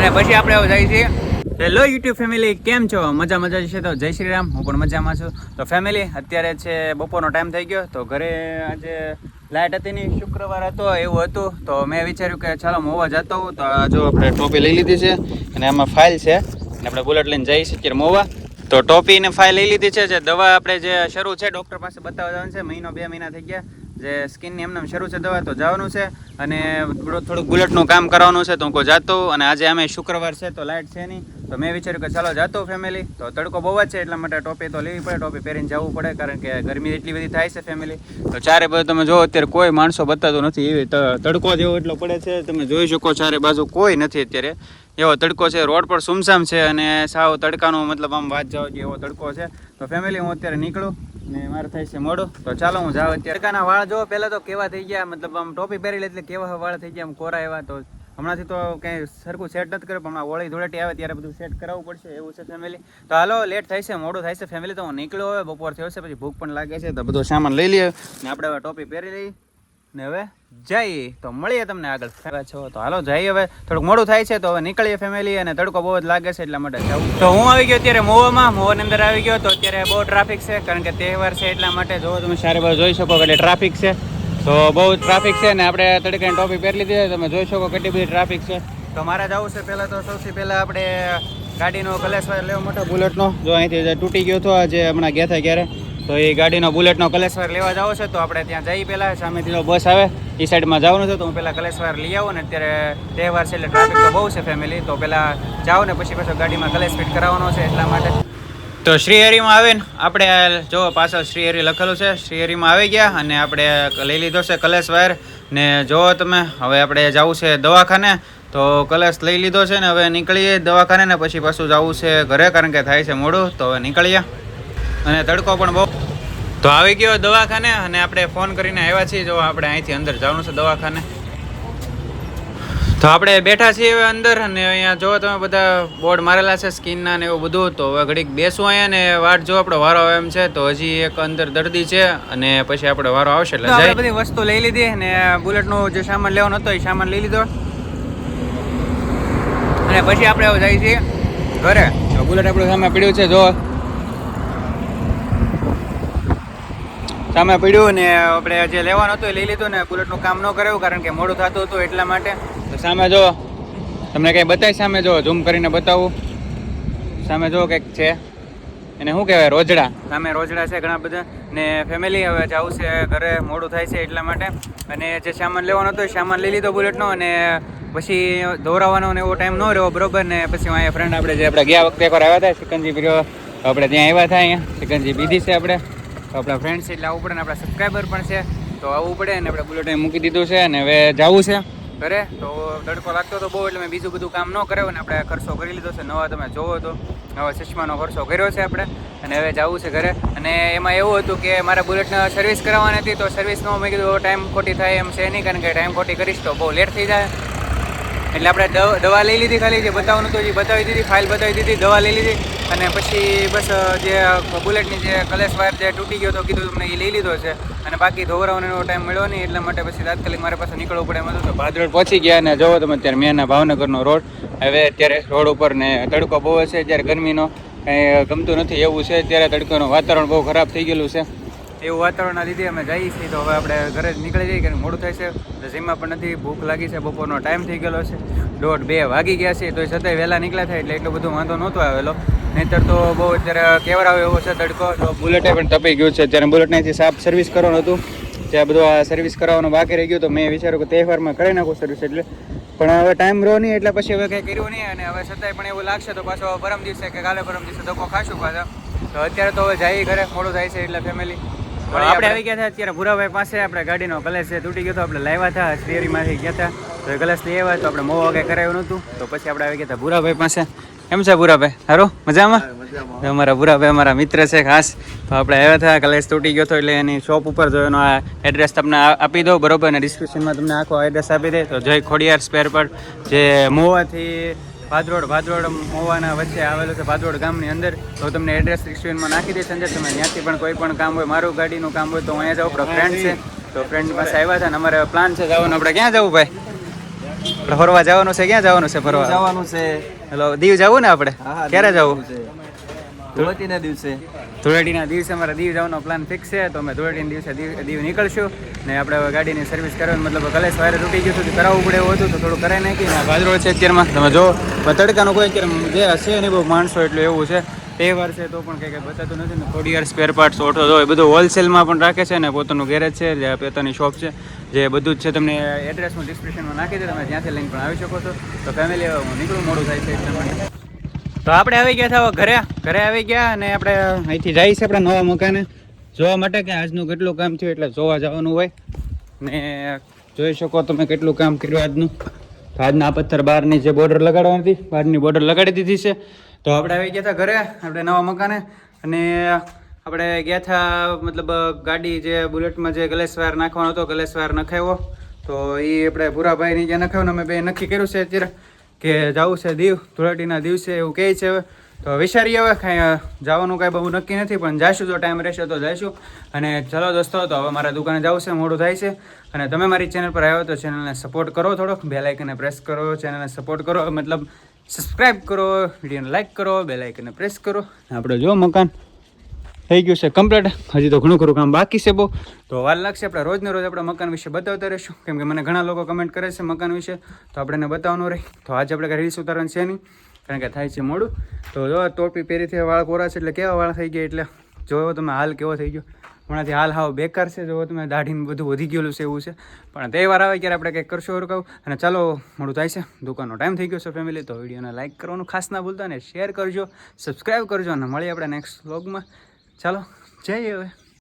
અને પછી આપણે હવે જઈએ છીએ. હેલો યુટ્યુબ ફેમિલી, કેમ છો? મજા મજા છે તો? જય શ્રી રામ, હું પણ મજામાં છું. તો ફેમિલી, અત્યારે છે બપોરનો ટાઈમ થઈ ગયો, તો ઘરે આજે લાઇટ હતી નહીં, શુક્રવાર હતો, એવું હતું. તો મેં વિચાર્યું કે ચાલો મોવા જતો હોઉં, તો જો આપણે ટોપી લઈ લીધી છે, અને આમાં ફાઇલ છે. અને આપણે બુલેટ લઈને જઈ શકીએ મોવા. તો ટોપી ને ફાઇલ લઈ લીધી છે, જે દવા આપણે જે શરૂ છે, ડૉક્ટર પાસે બતાવવા જવાનું છે. મહિનો બે મહિના થઈ ગયા. જે સ્કિનની એમને શરૂ છે દવા, તો જવાનું છે. અને થોડુંક બુલેટનું કામ કરવાનું છે, તો હું જાતો. અને આજે અમે શુક્રવાર છે, તો લાઇટ છે નહીં. તો મેં વિચાર્યું કે ચાલો જાતો ફેમિલી તો તડકો બહુ જ છે, એટલા માટે ટોપી તો લેવી પડે, ટોપી પહેરીને જવું પડે, કારણ કે ગરમી એટલી બધી થાય છે ફેમિલી તો ચારે બાજુ તમે જો અત્યારે કોઈ માણસો બતાતો નથી. એવી તડકો જેવો એટલો પડે છે, તમે જોઈ શકો ચારે બાજુ કોઈ નથી અત્યારે. એવો તડકો છે, રોડ પર સુમસામ છે, અને સાવ તડકાનો મતલબ આમ વાત જાવ કે એવો તડકો છે. તો ફેમિલી હું અત્યારે નીકળું. ને મારે થાય છે મોડું. તો ચાલો હું જાઉં અત્યારે. તડકાના વાળ જો પહેલાં તો કેવા થઈ ગયા, મતલબ આમ ટોપી પહેરી એટલે કેવા વાળ થઈ ગયા, આમ કોરા એવા તો હમણાંથી તો કંઈ સરખું સેટ નથી કર્યું, પણ હમણાં હોળી ધૂળેટી આવે ત્યારે બધું સેટ કરાવવું પડશે, એવું છે ફેમિલી તો હાલો લેટ થાય છે, મોડું થાય છે ફેમિલી તો હું નીકળ્યો હવે, બપોર થયો છે, પછી ભૂખ પણ લાગે છે, તો બધો સામાન લઈ લઈએ ને આપણે હવે ટોપી પહેરી લઈએ. ને હવે જઈએ. તો મળીએ તમને આગળ. ફેરવા છો તો હાલો જઈએ હવે. થોડુંક મોડું થાય છે તો હવે નીકળીએ ફેમિલી અને તડકો બહુ જ લાગે છે એટલા માટે જવું. તો હું આવી ગયો અત્યારે મોવામાં. મોવાની અંદર આવી ગયો તો અત્યારે બહુ ટ્રાફિક છે કારણ કે તહેવાર છે એટલા માટે જો તમે સારી બાજુ જોઈ શકો એટલે ટ્રાફિક છે. તો બહુ ટ્રાફિક છે ને આપણે તડકાની ટોપી પહેરી લીધી છે. તમે જોઈ શકો કેટલી બધી ટ્રાફિક છે. તો મારે જવું છે પહેલાં તો સૌથી પહેલાં આપણે ગાડીનો કલેશ લેવો મોટો બુલેટનો. જો અહીંથી તૂટી ગયો હતો જે હમણાં ગયા હતા ક્યારે? તો એ ગાડીનો બુલેટનો કલેશવાર લેવા જાવ છે, તો આપણે ત્યાં જઈ પહેલાં સામેથી જો બસ આવે એ સાઈડમાં જવાનું છે, તો હું પહેલાં કલેશવાર લઈ આવું ને અત્યારે તહેવાર છે એટલે ટ્રાફિક તો બહુ છે ફેમિલી તો પહેલાં જાઓ ને પછી પાછો ગાડીમાં કલેશ ફિટ કરાવવાનો છે એટલા માટે. તો શ્રીહરીમાં આવીને આપણે જો પાછળ શ્રીહરી લખેલું છે, શ્રીહરીમાં આવી ગયા અને આપણે લઈ લીધો છે કલેશ વાયર ને જો તમે, હવે આપણે જવું છે દવાખાને, તો કલેશ લઈ લીધો છે ને હવે નીકળીએ દવાખાને ને પછી પાછું જવું છે ઘરે, કારણ કે થાય છે મોડું, તો હવે નીકળીએ. અને તડકો પણ બહુ તો આવી ગયો દવાખાને અને આપણે ફોન કરીને આવ્યા છીએ. જો આપણે અહીંથી અંદર જવાનું છે દવાખાને. તો આપણે બેઠા છીએ હવે અંદર અને અહીંયા જો તમે બધા બોર્ડ મારેલા છે સ્કિનના ને એવું બધું તો હવે ઘડીક બેસું અહીંયા ને વાટ જો આપણો વારો આવે એમ છે તો હજી એક અંદર દર્દી છે અને પછી આપણે વારો આવશે. એટલે બધી વસ્તુ લઈ લીધી અને બુલેટનો જે સામાન લેવાનો હતો એ સામાન લઈ લીધો. અને પછી આપણે જઈએ છીએ ઘરે. બુલેટ આપણું સામે પડ્યું છે જો. સામે પડ્યું ને આપણે જે લેવાનું હતું એ લઈ લીધું ને બુલેટનું કામ ન કર્યું કારણ કે મોડું થતું હતું એટલા માટે. તો સામે જો, તમને કંઈ બતાવી સામે જો, ઝૂમ કરીને બતાવું. સામે જો કંઈક છે. એને શું કહેવાય, રોજડા? સામે રોજડા છે ઘણા બધા. ને ફેમિલી હવે જવું છે ઘરે, મોડું થાય છે એટલા માટે. અને જે સામાન લેવાનો હતો એ સામાન લઈ લીધો બુલેટનો અને પછી દોરાવાનો ને એવો ટાઈમ ન રહ્યો, બરોબર? ને પછી અહીંયા ફ્રેન્ડ આપણે જે આપણે ગયા વખતે એકવાર આવ્યા હતા સિકંજી પીર્યો આપણે ત્યાં આવ્યા હતા અહીંયા. સિકંજી પીધી છે આપણે. તો આપણા ફ્રેન્ડ છે, એટલે આવવું પડે ને આપણા સબસ્ક્રાઈબર પણ છે. તો આવવું પડે ને આપણે બુલેટ મૂકી દીધું છે અને હવે જવું છે ઘરે. તો તડકો લાગતો હતો બહુ, એટલે મેં બીજું બધું કામ ન કર્યું અને આપણે ખર્ચો કરી લીધો છે. નવા તમે જોવો તો નવા ચશ્માનો ખર્ચો કર્યો છે આપણે. અને હવે જવું છે ઘરે. અને એમાં એવું હતું કે મારે બુલેટને સર્વિસ કરાવવાની હતી, તો સર્વિસનો મેં કીધું ટાઈમ ખોટી થાય એમ છે નહીં, કારણ કે ટાઈમ ખોટી કરીશ તો બહુ લેટ થઈ જાય. એટલે આપણે દવા લઈ લીધી ખાલી, જે બતાવવાનું હતું જે બતાવી દીધી, ફાઇલ બતાવી દીધી, દવા લઈ લીધી. અને પછી બસ જે બુલેટની જે કલેશ વાયર જે તૂટી ગયો તો કીધું તમને એ લઈ લીધો છે. અને બાકી ધોવરાવાનો ટાઈમ મળ્યો નહીં, એટલા માટે પછી તાત્કાલિક મારે પાસે નીકળવું પડે એમ હતું. તો ભાદરોડ પહોંચી ગયા અને જોવો તમે અત્યારે મેના ભાવનગરનો રોડ. હવે અત્યારે રોડ ઉપર ને તડકો બહુ છે અત્યારે ગરમીનો. કંઈ ગમતું નથી એવું છે, અત્યારે તડકોનું વાતાવરણ બહુ ખરાબ થઈ ગયેલું છે. એવું વાતાવરણના લીધે અમે જઈએ છીએ. તો હવે આપણે ઘરે જ નીકળી જઈએ કારણ મોડું થાય છે. એટલે જીમમાં પણ નથી. ભૂખ લાગી છે. બપોરનો ટાઈમ થઈ ગયેલો છે. દોઢ બે વાગી ગયા છે. તો છતાંય વહેલા નીકળ્યા થાય એટલે એટલો બધો વાંધો નહોતો આવેલો. નહીતર તો બહુ અત્યારે કેવરાવ એવો છે તડકો. તો બુલેટે પણ તપી ગયું છે. અત્યારે બુલેટનેથી સાફ સર્વિસ કરવાનું હતું. ત્યાં બધું આ સર્વિસ કરાવવાનું બાકી રહી ગયું. તો મેં વિચાર્યું કે તહેવારમાં કરી નાખું સર્વિસ એટલે. પણ હવે ટાઈમ રહ્યો નહીં. એટલે પછી હવે કંઈ કર્યું નહીં. અને હવે છતાંય પણ એવું લાગશે. તો પાછો પરમ દિવસે કે કાલે પરમ દિવસે ધક્કો ખાશું પાછા. તો અત્યારે તો હવે જઈએ ઘરે. મોડું થાય છે એટલે ફેમિલી આપણે આવી ગયા હતા અત્યારે ભૂરાભાઈ પાસે આપણે ગાડીનો કલેશ છે તૂટી ગયો તો આપણે લાવ્યા હતા સ્ટેરીમાંથી ગયા હતા. તો એ કલેશ લઈ આવ્યા તો આપણે મોં વગેરે કરાયું નહોતું. તો પછી આપણે આવી ગયા હતા ભૂરાભાઈ પાસે. કેમ છે ભૂરાભાઈ? સારું મજામાં? તો અમારા ભૂરાભાઈ અમારા મિત્ર છે ખાસ. તો આપણે આવ્યા હતા કલેશ તૂટી ગયો હતો એટલે એની શોપ ઉપર જો એનો આ એડ્રેસ તમને આપી દો બરોબર અને ડિસ્ક્રિપ્શનમાં તમને આખો એડ્રેસ આપી દે. તો જય ખોડિયાર સ્પેર પર જે મોવાથી ભાદરોડ ભાદરોડ મોવાના વચ્ચે આવેલું છે ભાદરોડ ગામની અંદર. તો તમને એડ્રેસ ડિસ્ક્રિપ્શનમાં નાખી દઈશ અંદર તમે ત્યાંથી પણ કોઈ પણ કામ હોય મારું ગાડીનું કામ હોય તો અહીંયા જાઓ આપણો ફ્રેન્ડ છે તો ફ્રેન્ડ પાસે આવ્યા હતા અને અમારે પ્લાન છે જવાનું. આપણે ક્યાં જવું ભાઈ? આપણે ફરવા જવાનું છે ક્યાં જવાનું છે ફરવા? જવાનું છે. હેલો દીવ જવું ને આપણે? ક્યારે જવું છે. ધૂળેટીના દિવસે. ધૂળેટીના દિવસે અમારે દીવ જવાનો પ્લાન ફિક્સ છે, તો અમે ધૂળેટીના દિવસે દીવ દીવ નીકળશું ને આપણે હવે ગાડીની સર્વિસ કરવાની, મતલબ કલેશ સવારે તૂટી ગયું હતું કરાવવું પડે એવું હતું તો થોડું કરાવી નાખી ને ભાદરોળ છે અત્યારમાં. તમે જો તડકાનો કોઈ અત્યારે જે હશે નહીં બહુ માણસો એટલું એવું છે. તહેવાર છે તો પણ કંઈ કંઈ બતાતું નથી ને થોડી વાર સ્પેર પાર્ટ્સ ઓટો હોય બધું હોલસેલમાં પણ રાખે છે ને પોતાનું ગેરેજ છે, જે પોતાની શોપ છે, જે બધું જ છે. તમને એડ્રેસ હું ડિસ્ક્રિપ્શનમાં નાખી દે તમે જ્યાંથી લઈને પણ આવી શકો છો. તો ફેમિલી હું નીકળું, મોડું થાય છે એટલા માટે. તો આપણે આવી ગયા હતા ઘરે. ઘરે આવી ગયા અને આપણે અહીંથી જઈએ છીએ આપણે નવા મકાને. જોવા માટે કે આજનું કેટલું કામ થયું એટલે જોવા જવાનું હોય. ને જોઈ શકો તમે કેટલું કામ કર્યું આજનું. તો આજના આ પથ્થર બહારની જે બોર્ડર લગાડવાની હતી, બહારની બોર્ડર લગાડી દીધી છે. તો આપણે આવી ગયા હતા ઘરે, આપણે નવા મકાને. અને આપણે ગયા હતા મતલબ, ગાડી જે બુલેટમાં જે ગલેશવાયર નાખવાનો હતો ગલેસ વાયર નખાવ્યો તો એ આપણે ભૂરાભાઈની જે નખાવ્યો અમે બે નક્કી કર્યું છે અત્યારે. કે જવું છે દીવ, ધૂળેટીના દિવસે એવું કહે છે. હવે તો વિચારીએ હવે, કાંઈ જવાનું કાંઈ બહુ નક્કી નથી, પણ જઈશું જો ટાઈમ રહેશે તો જઈશું અને ચલો દોસ્તો, તો હવે મારા દુકાને જવું છે, મોડું થાય છે. અને તમે મારી ચેનલ પર આવ્યો તો ચેનલને સપોર્ટ કરો થોડોક, બે લાઇકને પ્રેસ કરો, ચેનલને સપોર્ટ કરો, મતલબ સબસ્ક્રાઈબ કરો, વિડીયોને લાઇક કરો, બે લાઇકને પ્રેસ કરો. આપણે જો મકાન થઈ ગયું છે કમ્પ્લીટ હજી તો ઘણું ખરું કામ બાકી છે બહુ. તો વાર લાગશે આપણે રોજને રોજ આપણે મકાન વિશે બતાવતા રહીશું. કેમ કે મને ઘણા લોકો કમેન્ટ કરે છે મકાન વિશે, તો આપણે એને બતાવવાનું રહી. તો આજે આપણે રીલ્સ ઉતારવાનું છે નહીં, કારણ કે થાય છે મોડું. તો જો ટોપી પહેરીથી વાળ કોરા છે એટલે કેવા વાળ થઈ ગયા એટલે, જોવો તમે હાલ કેવો થઈ ગયો. હમણાંથી હાલ હાવ બેકાર છે, જોવો તમે દાઢીને બધું વધી ગયેલું છે એવું છે. પણ તહેવાર આવે ત્યારે આપણે કંઈક કરશું એવું કહું. અને ચાલો, મોડું થાય છે, દુકાનનો ટાઈમ થઈ ગયો છે ફેમિલી તો વિડીયોને લાઇક કરવાનું ખાસ ના ભૂલતા અને શેર કરજો સબસ્ક્રાઈબ કરજો, અને મળીએ આપણે નેક્સ્ટ વ્લોગમાં ચાલો જઈએ હવે.